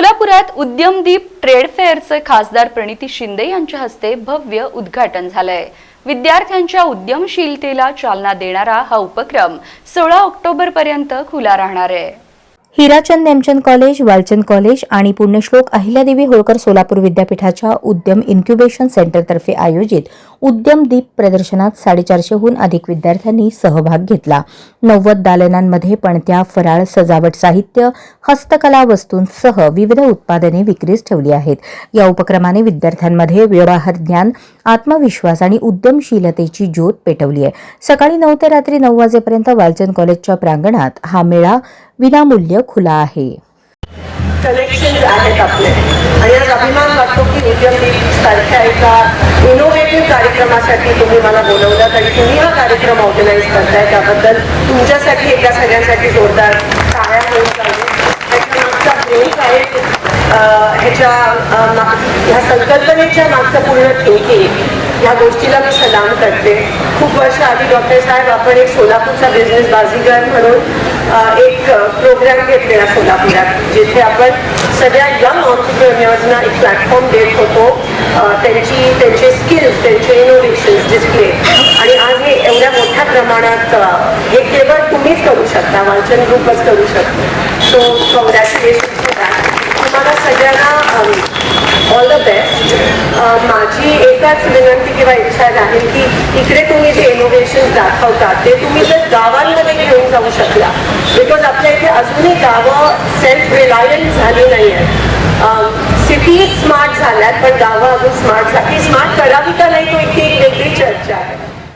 सोलापुरात उद्यमदीप ट्रेड फेअरचे खासदार प्रणिती शिंदे यांच्या हस्ते भव्य उद्घाटन झालंय. विद्यार्थ्यांच्या उद्यमशीलतेला चालना देणारा हा उपक्रम सोळा ऑक्टोबर पर्यंत खुला राहणार आहे. हिराचंद नेमचंद कॉलेज वालचंद कॉलेज आणि पुण्यश्लोक अहिल्यादेवी होळकर सोलापूर विद्यापीठाच्या उद्यम इन्क्युबेशन सेंटरतर्फे आयोजित उद्यम दीप प्रदर्शनात साडेचारशेहून अधिक विद्यार्थ्यांनी सहभाग घेतला. नव्वद दालनांमध्ये पणत्या फराळ सजावट साहित्य हस्तकला वस्तूंसह विविध उत्पादने विक्रीस ठेवली आहेत. या उपक्रमाने विद्यार्थ्यांमध्ये व्यवहार ज्ञान आत्मविश्वास आणि उद्यमशीलतेची ज्योत पेटवली आहे. सकाळी नऊ ते रात्री नऊ वाजेपर्यंत वालचंद कॉलेजच्या प्रांगणात हा मेळा विनामूल्य खुला आहे. कलेक्शन आहेत आपले. आणि आज अभिमान वाटतो की उद्यम सारख्या एका इनोव्हेटिव्ह कार्यक्रमासाठी तुम्ही मला बोलवलात आणि तुम्ही हा कार्यक्रम ऑर्गनाईज करताय. त्याबद्दल तुमच्यासाठी एका सगळ्यांसाठी जोरदार टाळ्या होऊन चालू त्याच्यामागचा ब्रेक आहे? ह्याच्या ह्या संकल्पनेच्या मागचं पूर्ण थिंकिंग ह्या गोष्टीला मी सलाम करते. खूप वर्ष आधी डॉक्टर साहेब आपण एक सोलापूरचा बिझनेस बाजीगर म्हणून एक प्रोग्राम घेतलेला सोलापुरात जिथे आपण सगळ्या यंग ऑन्टरप्रेन्युअर्सना एक प्लॅटफॉर्म देत होतो. त्यांची त्यांचे स्किल्स त्यांचे इनोव्हेशन्स डिस्प्ले आणि आज हे एवढ्या मोठ्या प्रमाणात हे केवळ तुम्हीच करू शकता वाचन ग्रुपच करू शकता. सो कॉंग्रॅच्युलेशन तुम्हाला सगळ्यांना ऑल द बेस्ट माझी एकाच विनंती किंवा इच्छा राहील की इकडे तुम्ही जे इनोव्हेशन दाखवतात ते तुम्ही जर गावांमध्ये घेऊन जाऊ शकला. बिकॉज आपल्या इथे अजूनही गावं सेल्फ रिलायन्स झाली नाही आहेत सिटी स्मार्ट झाल्यात पण गावं अजून स्मार्ट झाली स्मार्ट करावी का नाही